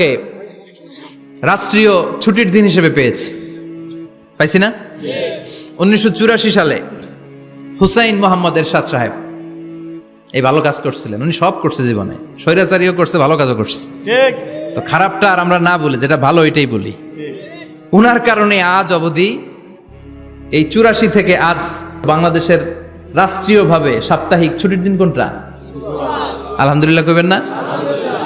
কে? রাষ্ট্রীয় ছুটির দিন হিসেবে পেয়েছে। পাইছি না? উনিশশো চুরাশি সালে হুসাইন মোহাম্মদ এরশাদ সাহেব এই ভালো কাজ করছিলেন। উনি সব করছে জীবনে। স্বৈরাচারীও করছে ভালো কাজও করছে। তো খারাপটা আর আমরা না বলি যেটা ভালো এটাই বলি। উনার কারণে আজ অবধি এই চুরাশি থেকে আজ বাংলাদেশের রাষ্ট্রীয়ভাবে সাপ্তাহিক ছুটির দিন কোনটা? আলহামদুলিল্লাহ কবেন না?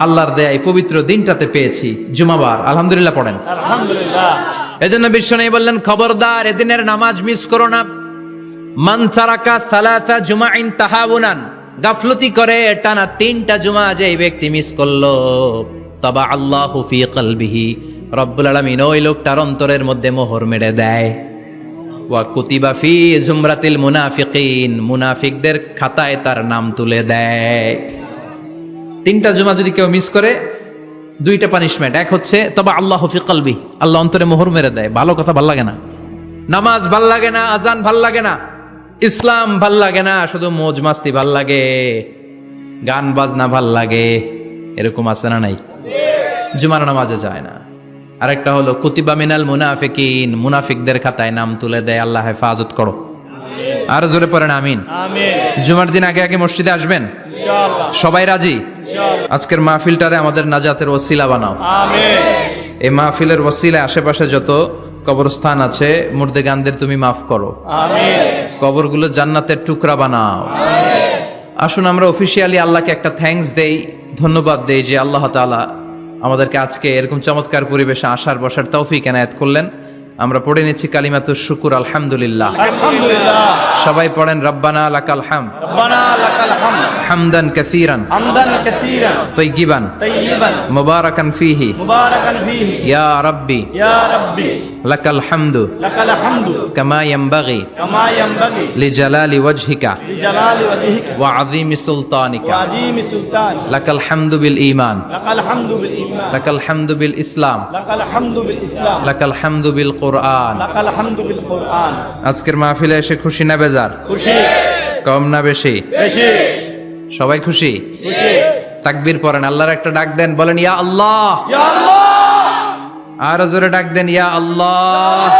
আল্লাহর দেয় এই পবিত্র দিনটাতে পেয়েছি। জুমাবার। আলহামদুলিল্লাহ পড়েন। আলহামদুলিল্লাহ। এজন্য বিশ্ব নেই বললেন খবরদার এদিনের নামাজ মিস করো না। মান তারাকা সালাসা জুমাইন তাহাবুনান গাফলতি করে টানা তিনটা জুমা যে এই ব্যক্তি মিস করল। তবা আল্লাহ ফি কলবিহি। রব্বুল আলামিন ওই লোকটার অন্তরের মধ্যে মোহর মেরে দেয়। ওয়া কুতিবা ফি জুমরাতিল মুনাফিকিন। মুনাফিকদের খাতায় তার নাম তুলে দেয়। তিনটা জুমা যদি কেউ মিস করে দুইটা পানিশমেন্ট এক হচ্ছে তবে আল্লাহ ফি কলবি। আল্লাহ অন্তরে মোহর মেরে দেয়। ভালো কথা ভালো লাগে না। নামাজ ভালো লাগে না আজান ভালো লাগে না ইসলাম ভালো লাগে না শুধু মোজ মাস্তি ভালো লাগে গান বাজনা ভালো লাগে এরকম আছে না নাই? জুমার নামাজে যায় না। আরেকটা হলো কুতিবা মিনাল মুনাফিকিন মুনাফিকদের খাতায় নাম তুলে দেয় আল্লাহ হেফাজত করো। আর জোরে পড়েন আমিন। আমিন। জুমার দিন আগে আগে মসজিদে আসবেন? সবাই রাজি? আজকের মাহফিলটারে আমাদের নাজাতের ওসিলা বানাও। এই মাহফিলের ওসিলায় আশেপাশে যত কবরস্থান আছে মুর্দেগানদের তুমি মাফ করো। কবরগুলো জান্নাতের টুকরা বানাও। আসুন আমরা অফিসিয়ালি আল্লাহকে একটা থ্যাঙ্কস দেই ধন্যবাদ দেই যে আল্লাহ তাআলা আমাদেরকে আজকে এরকম চমৎকার পরিবেশে আসার বসার তৌফিক এনায়েত করলেন। আমরা পড়ে নিচ্ছি কালিমাতুর শুকুর আলহামদুলিল্লাহ। সবাই পড়েন রব্বানা লাকাল হাম রব্বানা লাকাল হামদ। হামদান কাসীরান। হামদান কাসীরান। তাইয়িবান তাইয়িবান মুবারাকান ফীহি। মুবারাকান ফীহি। ইয়া রাব্বি। ইয়া রাব্বি। লাকাল হামদু। লাকাল হামদু। কামা ইয়ানবাগি কামা ইয়ানবাগি লিজালালি ওয়াজহিকা। লিজালালি ওয়াজহিকা। ওয়া আযীমি সুলতানিকা। ওয়া আযীমি সুলতান। লাকাল হামদু বিল ঈমান। লাকাল হামদু বিল ঈমান। লাকাল হামদু বিল ইসলাম। লাকাল হামদু বিল ইসলাম। লাকাল হামদু বিল কোরআন লাকাল হামদু বিল কোরআন আজকের মাহফিলে এসে খুশি না বেজার? খুশি। কম না বেশি? বেশি। সবাই খুশি? তাকবীর পড়েন আল্লাহর একটা ডাক দেন বলেন ইয়া আল্লাহ। আর জোরে ডাক দেন ইয়া আল্লাহ।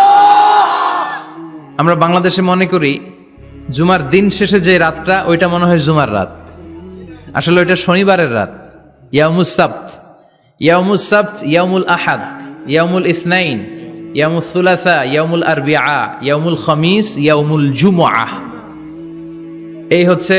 আমরা বাংলাদেশে মনে করি জুমার দিন শেষে যে রাতটা ওইটা মনে হয় জুমার রাত। আসলে ওইটা শনিবারের রাত। ইয়ামুস সাবত। ইয়ামুস সাবত ইয়ামুল আহাদ ইয়ামুল ইসনাইন ইয়ামুল সুলাসা ইয়ামুল আরবিআ ইয়ামুল খমিস ইয়ামুল জুমআহ এই হচ্ছে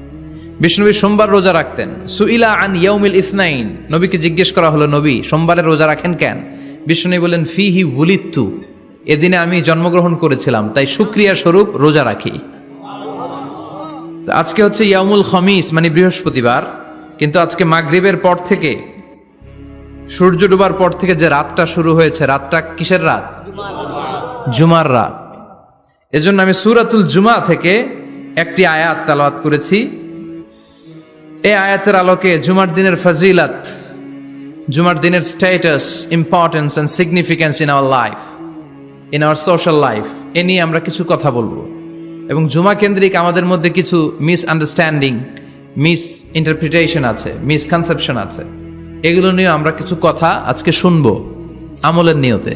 বিষ্ণুবী সোমবার রোজা রাখতেন। সুইলা আন ইয়াউমিল ইসনাইন। নবীকে জিজ্ঞেস করা হলো, নবী, সোমবারে রোজা রাখেন কেন? বিষ্ণু বলেন ফি হি বুলিত্তু এদিনে আমি জন্মগ্রহণ করেছিলাম, তাই সুক্রিয়া স্বরূপ রোজা রাখি। আজকে হচ্ছে ইয়ামুল খমিস মানে বৃহস্পতিবার। কিন্তু আজকে মাগরিবের পর থেকে, সূর্য ডুবার পর থেকে যে রাতটা শুরু হয়েছে, রাতটা কিসের রাত? জুমার রাত। এজন্য আমি সুরাতুল জুমা থেকে একটি আয়াত তালাওয়াত করেছি। এই আয়াতের আলোকে জুমার দিনের ফাজিলাত জুমার দিনের status importance and significance in our life in our social life এ নিয়ে আমরা কিছু কথা বলব। এবং জুমা কেন্দ্রিক আমাদের মধ্যে কিছু মিস আন্ডারস্ট্যান্ডিং মিস ইন্টারপ্রিটেশন আছে মিসকনসেপশন আছে। এগুলো নিয়ে আমরা কিছু কথা আজকে শুনব আমলের নিয়তে।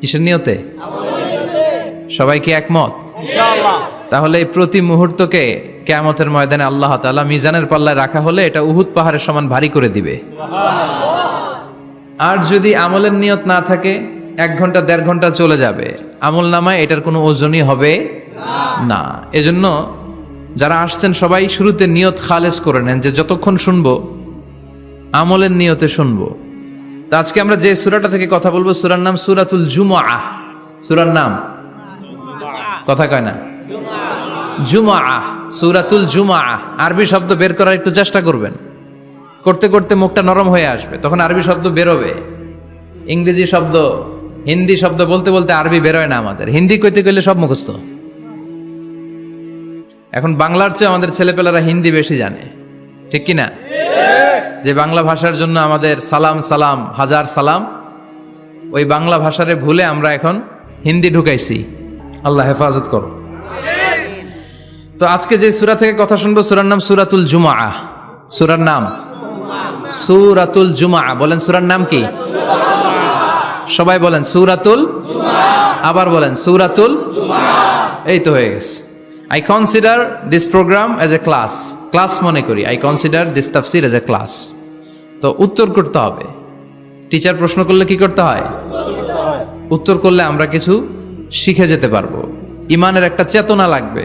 কিসের নিয়তে? সবাই কি একমত? তাহলে এই প্রতি মুহূর্তকে কেয়ামতের ময়দানে আল্লাহ তাআলা মিজানের পাল্লায় রাখা হলে এটা উহুদ পাহাড়ের সমান ভারী করে দিবে। আর যদি আমলের নিয়ত না থাকে, এক ঘণ্টা, দেড় ঘণ্টা চলে যাবে। আমল নামায় এটার কোনো ওজনই হবে না। এজন্য যারা আসছেন, সবাই শুরুতে নিয়ত খালেজ করে নেন যে যতক্ষণ শুনব, আমলের নিয়তে শুনব। তো আজকে আমরা যে সুরাটা থেকে কথা বলব, সুরার নাম সুরাতুল জুমা সুরার নাম? কথা কয় না? জুমা সুরাতুল জুমা আরবি শব্দ বের করার একটু চেষ্টা করবেন। করতে করতে মুখটা নরম হয়ে আসবে, তখন আরবি শব্দ বেরোবে। ইংরেজি শব্দ, হিন্দি শব্দ বলতে বলতে আরবি বেরোয় না আমাদের। হিন্দি কইতে গেলে সব মুখস্থ। এখন বাংলার চেয়ে আমাদের ছেলেপেলেরা হিন্দি বেশি জানে। ঠিক কি না যে বাংলা ভাষার জন্য আমাদের সালাম সালাম, হাজার সালাম, ওই বাংলা ভাষারে ভুলে আমরা এখন হিন্দি ঢুকাইছি। আল্লাহ হেফাজত করো। তো আজকে যে সূরা থেকে কথা শুনব, সুরার নাম সুরাতুল জুমা সুরার নাম? সুরাতুল জুমা বলেন সুরার নাম কি? সবাই বলেন, সুরাতুল আবার বলেন, সুরাতুল এই তো হয়ে গেছে। I consider this program as a class class মনে করি। আই কনসিডার দিস তাফসির এজ এ ক্লাস তো উত্তর করতে হবে। টিচার প্রশ্ন করলে কি করতে হয়? উত্তর করলে আমরা কিছু শিখে যেতে পারব। ইমানের একটা চেতনা লাগবে।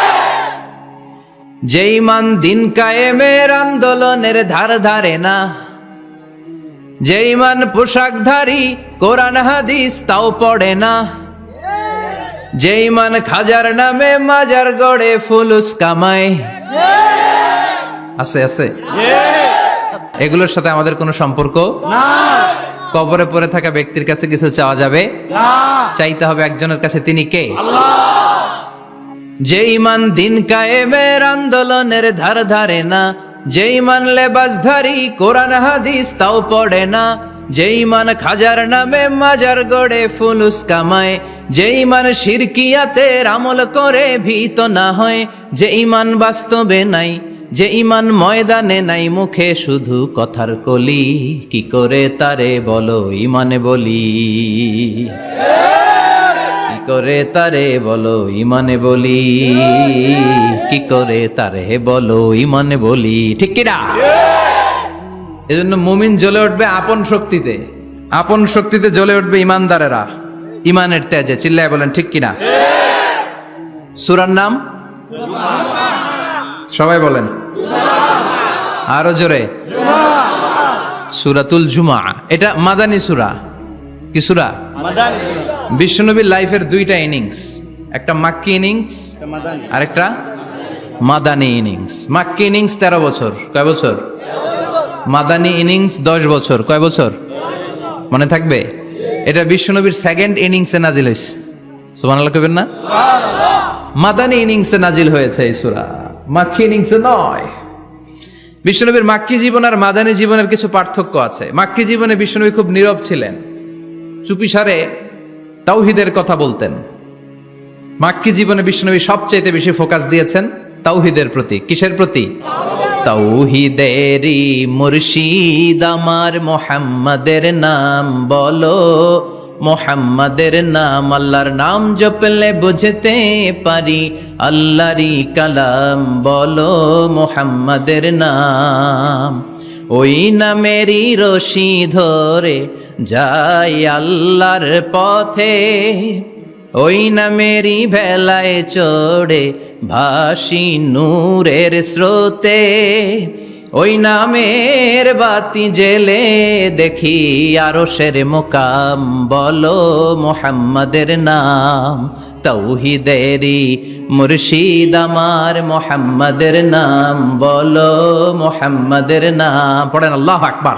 যে ইমান দিন কায়েমের আন্দোলনের ধার ধারে না যে ইমান পোশাকধারী কোরআন হাদিস তাও পড়ে না যে ইমান খাজার নামে মাজার গড়ে ফুলুস কামায়। আছে আছে? এগুলোর সাথে আমাদের কোনো সম্পর্ক? না কবরে পড়ে থাকা ব্যক্তির কাছে কিছু চাওয়া যাবে? না। চাইতে হবে একজনের কাছে তিনি কে? যে ইমান দিন কায়েমের আন্দোলনের ধার ধারে না, যে ইমান লেবাসধারী কোরআন হাদিস তাও পড়ে না, যে ইমান খাজার নামে মাজার গড়ে ফুলুস কামায়, যে ইমান শিরকিয়াতের আমল করে ভীত না হয়, যে ইমান বাস্তবে নাই, যে ইমান ময়দানে নাই, মুখে শুধু কথার কলি, কি করে তারে বলো ইমানে বলি? করে তারে বলো ইমানে বলি? কি করে তারে বলো ইমানে বলি? ঠিক কিনা? এজন্য মুমিন জ্বলে উঠবে আপন শক্তিতে। আপন শক্তিতে জ্বলে উঠবে ইমানদারেরা। ইমানের তেজে, চিল্লায় বলেন, ঠিক কিনা? সুরার নাম? সবাই বলেন। আরও জোরে। সুরাতুল জুমা। এটা মাদানী সুরা। কি সুরা? বিশ্বনবীর লাইফের দুইটা ইনিংস। একটা মাক্কি ইনিংস আর একটা মাদানি ইনিংস। মাক্কি ইনিংস তেরো বছর। কয় বছর? মাদানি ইনিংস দশ বছর। কয় বছর? মনে থাকবে? এটা বিশ্বনবীর সেকেন্ড ইনিংসে নাজিল হয়েছে। সুবহানাল্লাহ কইবেন না? মাদানি ইনিংসে নাজিল হয়েছে এই সূরা। মাক্কি ইনিংসে নয়। বিশ্বনবীর মাক্কি জীবন আর মাদানী জীবনের কিছু পার্থক্য আছে। মাক্কি জীবনে বিশ্বনবী খুব নীরব ছিলেন। চুপিসারে তাওহিদের কথা বলতেন। মাক্কি জীবনে বিশ্বনবী সবচাইতে বেশি ফোকাস দিয়েছেন তাওহিদের প্রতি। কিসের প্রতি? তাওহিদেরই মুর্শিদ আমার, মোহাম্মদের নাম বলো। মোহাম্মদের নাম আল্লাহর নাম জপলে বুঝতে পারি। আল্লাহরই কালাম বলো, মোহাম্মদের নাম। ওই নামেরই রশি ধরে যাই আল্লাহর পথে, ওই নামেরই ভেলায় চড়ে ভাসি নূরের স্রোতে। ওই নামের বাতি জেলে দেখি আরও শের মোকাম, বলো মোহাম্মদের নাম তৌহিদেরি মুর্শিদ আমার মোহাম্মদের নাম, বলো মোহাম্মদের নাম, পড়েন আল্লাহ আকবার।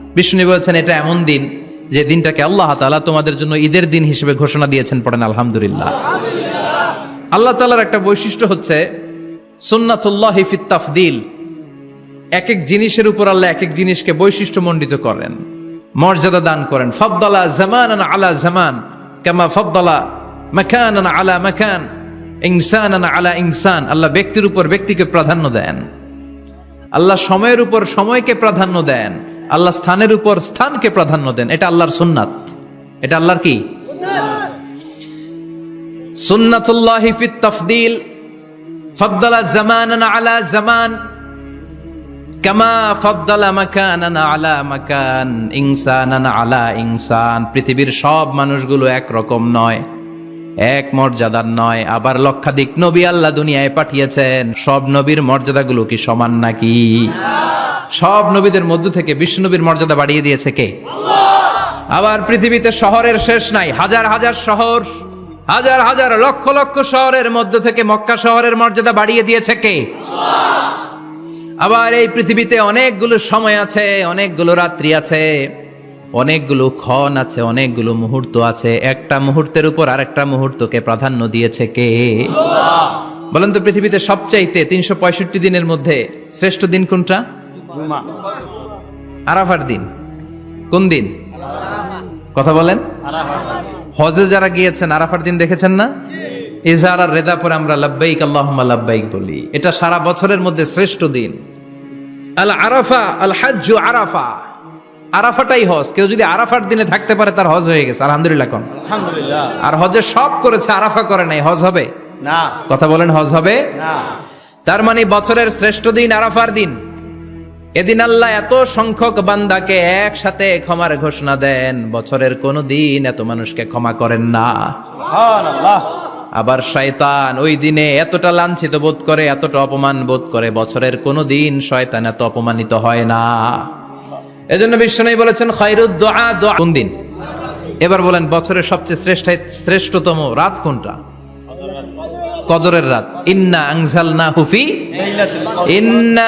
বিষ্ণু বলেছেন, এটা এমন দিন যে দিনটাকে আল্লাহ তাআলা তোমাদের জন্য ঈদের দিন হিসেবে ঘোষণা দিয়েছেন পড়েন, আলহামদুলিল্লাহ। আল্লাহ তাআলার একটা বৈশিষ্ট্য হচ্ছে সুন্নাতুল্লাহ ফিত তাফদিল। এক এক জিনিসের উপর আল্লাহ এক এক জিনিসকে বৈশিষ্ট্যমণ্ডিত করেন, মর্যাদা দান করেন। ফবদলা জামান আলা জামান, কামা ফবদলা মাকান আলা মাকান ইনসান আলা ইনসান। আল্লাহ ব্যক্তির উপর ব্যক্তিকে প্রাধান্য দেন। আল্লাহ সময়ের উপর সময়কে প্রাধান্য দেন। আল্লাহ স্থানের উপর স্থানকে প্রাধান্য দেন। এটা আল্লাহর সুন্নাত। এটা আল্লাহর কি? সুন্নাতুল্লাহি ফিত তাফদিল। ফদ্দালা জামানান আলা জামান। কামা ফদ্দালা মাকানান আলা মাকান। ইনসানান আলা ইনসান। পৃথিবীর সব মানুষগুলো এক রকম নয়, এক মর্যাদার নয়। আবার লক্ষাধিক নবী আল্লাহ দুনিয়ায় পাঠিয়েছেন। সব নবীর মর্যাদাগুলো কি সমান নাকি? সব নবীদের মধ্য থেকে বিষ্ণু নবীর মর্যাদা বাড়িয়ে দিয়েছে কে? আবার পৃথিবীতে শহরের শেষ নাই হাজার হাজার শহর হাজার হাজার লক্ষ লক্ষ শহরের মধ্য থেকে মক্কা শহরের মর্যাদা বাড়িয়ে দিয়েছে কে? আবার এই পৃথিবীতে অনেকগুলো সময় আছে অনেকগুলো রাত্রি আছে অনেকগুলো ক্ষণ আছে অনেকগুলো মুহূর্ত আছে। একটা মুহূর্তের উপর আর আরেকটা মুহূর্তকে প্রাধান্য দিয়েছে কে? বলেন তো পৃথিবীতে সবচাইতে তিনশো পঁয়ষট্টি দিনের মধ্যে শ্রেষ্ঠ দিন কোনটা? আরাফার দিন। কোন দিন? কথা বলেন। হজে যারা গিয়েছেন আরাফার দিন দেখেছেন না? ইজহার রেদা পরে আমরা লাব্বাইক আল্লাহুম্মা লাব্বাইক বলি। এটা সারা বছরের মধ্যে শ্রেষ্ঠ দিন। আল আরাফা আল হাজ্জু আরাফা। আরাফাটাই হজ। কেউ যদি আরাফার দিনে থাকতে পারে তার হজ হয়ে গেছে। আলহামদুলিল্লাহ কোন। আলহামদুলিল্লাহ। আর হজে সব করেছে আরাফা করে নাই। হজ হবে? না। কথা বলেন হজ হবে? না। তার মানে বছরের শ্রেষ্ঠ দিন আরাফার দিন। এদিন আল্লাহ এত সংখ্যক বান্দাকে একসাথে ক্ষমার ঘোষণা দেন বছরের কোনো দিন এত মানুষকে ক্ষমা করেন না। আবার শয়তান ওই দিনে এতটা লাঞ্ছিত বোধ করে এতটা অপমান বোধ করে বছরের কোনো দিন শয়তান এত অপমানিত হয় না। এজন্য বিশ্বনাই বলেছেন খৈরুদ দোয়া দোয়া। কোন দিন? এবার বলেন বছরের সবচেয়ে শ্রেষ্ঠ শ্রেষ্ঠতম রাত কোনটা? কদরের রাত। ইন্না আংজাল না হুফি ইন্না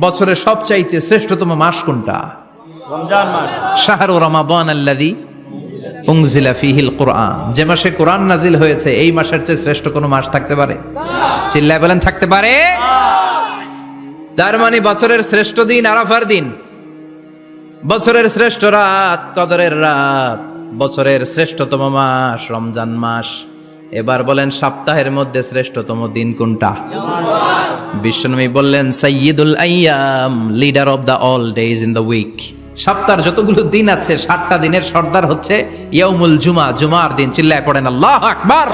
বছরের সবচাইতে শ্রেষ্ঠতম মাস কোনটা? শাহরু রমাবান আল্লাদি উংজিলা ফিহিল কোরআন। যে মাসে কোরআন নাজিল হয়েছে এই মাসের চেয়ে শ্রেষ্ঠ কোনো মাস থাকতে পারে? চিল্লায় বলেন থাকতে পারে। তার মানে বছরের শ্রেষ্ঠ দিন আরাফার দিন। বছরের শ্রেষ্ঠ রাত কদরের রাত। বছরের শ্রেষ্ঠতম মাস রমজান মাস। এবার বলেন, সপ্তাহের মধ্যে শ্রেষ্ঠতম দিন কোনটা? বিশ্বনবী বললেন সৈয়দুল আইয়াম, leader of the all days in the week. সপ্তাহের যতগুলো দিন আছে, সাতটা দিনের সর্দার হচ্ছে ইয়াউমুল জুমা। জুমার দিন, চিল্লায় পড়েন, আল্লাহ আকবার!